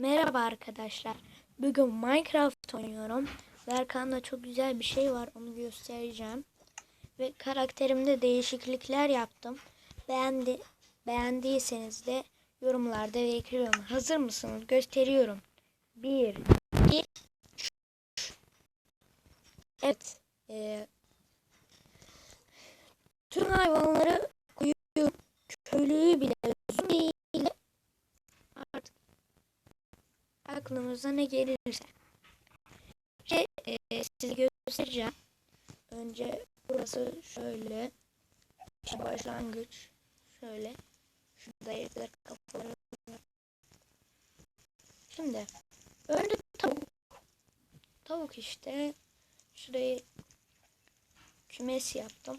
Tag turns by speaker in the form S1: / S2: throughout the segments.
S1: Merhaba arkadaşlar. Bugün Minecraft oynuyorum. Ve arkamda çok güzel bir şey var. Onu göstereceğim. Ve karakterimde değişiklikler yaptım. Beğendi, beğendiyseniz de yorumlarda bekliyorum. Hazır mısınız? Gösteriyorum. 1 2 Evet. Aklımıza ne gelirse. Şey, e, size göstereceğim. Önce burası şöyle. İşte başlangıç. Şöyle. Şurada evler kafaları var. Şimdi. Önce tavuk. Tavuk işte. Şurayı kümes yaptım.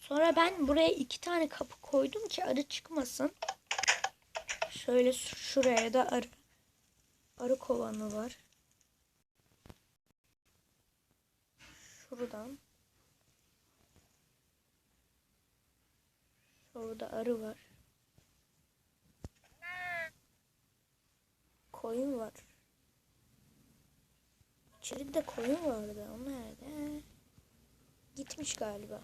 S1: Sonra ben buraya iki tane kapı koydum ki arı çıkmasın. Şöyle şuraya da arı arı kovanı var. Şuradan. Şurada arı var. Koyun var. İçeride koyun vardı. O nerede? Gitmiş galiba.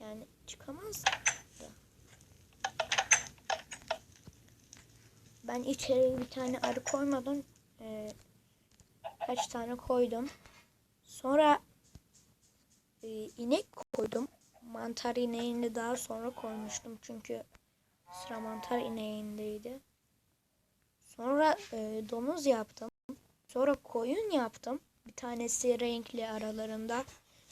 S1: Yani çıkamaz da. Ben içeri bir tane arı koymadım. Ee, kaç tane koydum. Sonra e, inek koydum. Mantar ineğini daha sonra koymuştum. Çünkü sıra mantar ineğindeydi. Sonra e, domuz yaptım. Sonra koyun yaptım. Bir tanesi renkli aralarında.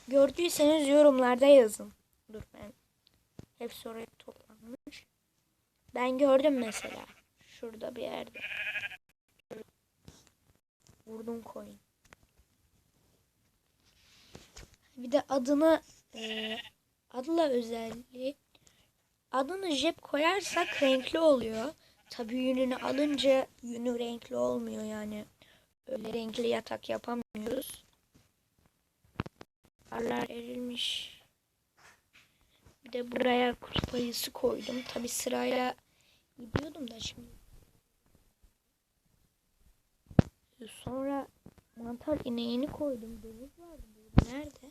S1: Gördüyseniz yorumlarda yazın. Dur ben. Hepsi oraya toplanmış. Ben gördüm mesela. Şurada bir yerde. Vurdum koyun. Bir de adını e, adla özelliği adını jep koyarsak renkli oluyor. Tabii yününü alınca yünü renkli olmuyor yani. Öyle renkli yatak yapamıyoruz. Karlar erilmiş. Bir de buraya kutup ayısı koydum. Tabi sırayla gidiyordum da şimdi. Sonra mantar ineğini koydum. Domuz vardı burada. Nerede?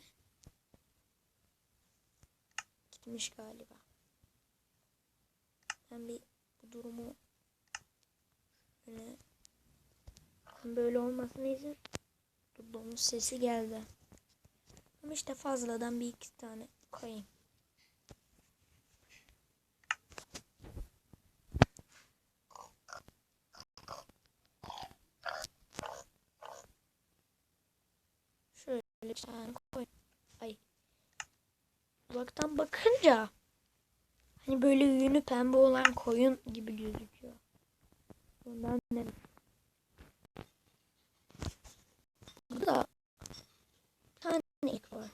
S1: Gitmiş galiba. Ben bir bu durumu böyle böyle olmasına izin domuz sesi geldi. Ama işte fazladan bir iki tane koyayım. Tane koy. Ay. Uzaktan bakınca hani böyle yünü pembe olan koyun gibi gözüküyor. Ondan ne? Burada bir tane ek var.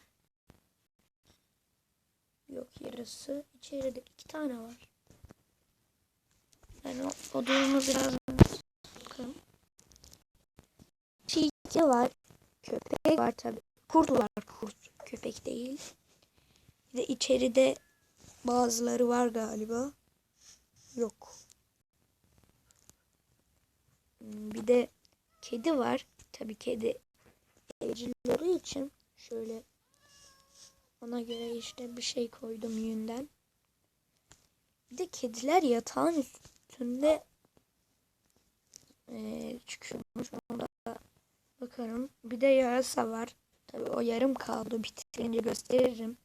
S1: Yok yarısı. İçeride iki tane var. Yani o, o biraz bakalım. Tilki var. Köpek var tabi. Kurt var kurt. Köpek değil. Bir de içeride bazıları var galiba. Yok. Hmm, Bir de kedi var. Tabi kedi evcil olduğu için şöyle ona göre işte bir şey koydum yünden. Bir de kediler yatağın üstünde e, çıkıyormuş. Ona bakarım. Bir de yarasa var. Tabi o yarım kaldı. Bitirince gösteririm.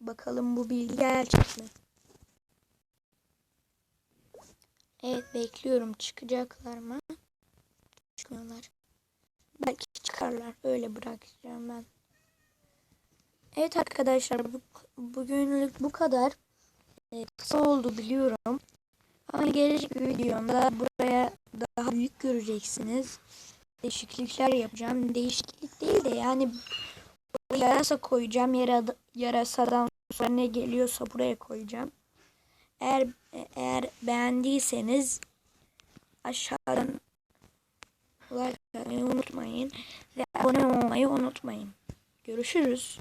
S1: Bakalım bu bilgi gerçek mi? Evet bekliyorum. Çıkacaklar mı? Çıkmıyorlar. Belki çıkarlar. Öyle bırakacağım ben. Evet arkadaşlar bu, bugünlük bu kadar. Ee, kısa oldu biliyorum. Ama gelecek videomda buraya daha büyük göreceksiniz. Değişiklikler yapacağım. Değişiklik değil de yani yarasa koyacağım. Yara, yarasadan sonra ne geliyorsa buraya koyacağım. Eğer eğer beğendiyseniz aşağıdan like atmayı unutmayın ve abone olmayı unutmayın. Görüşürüz.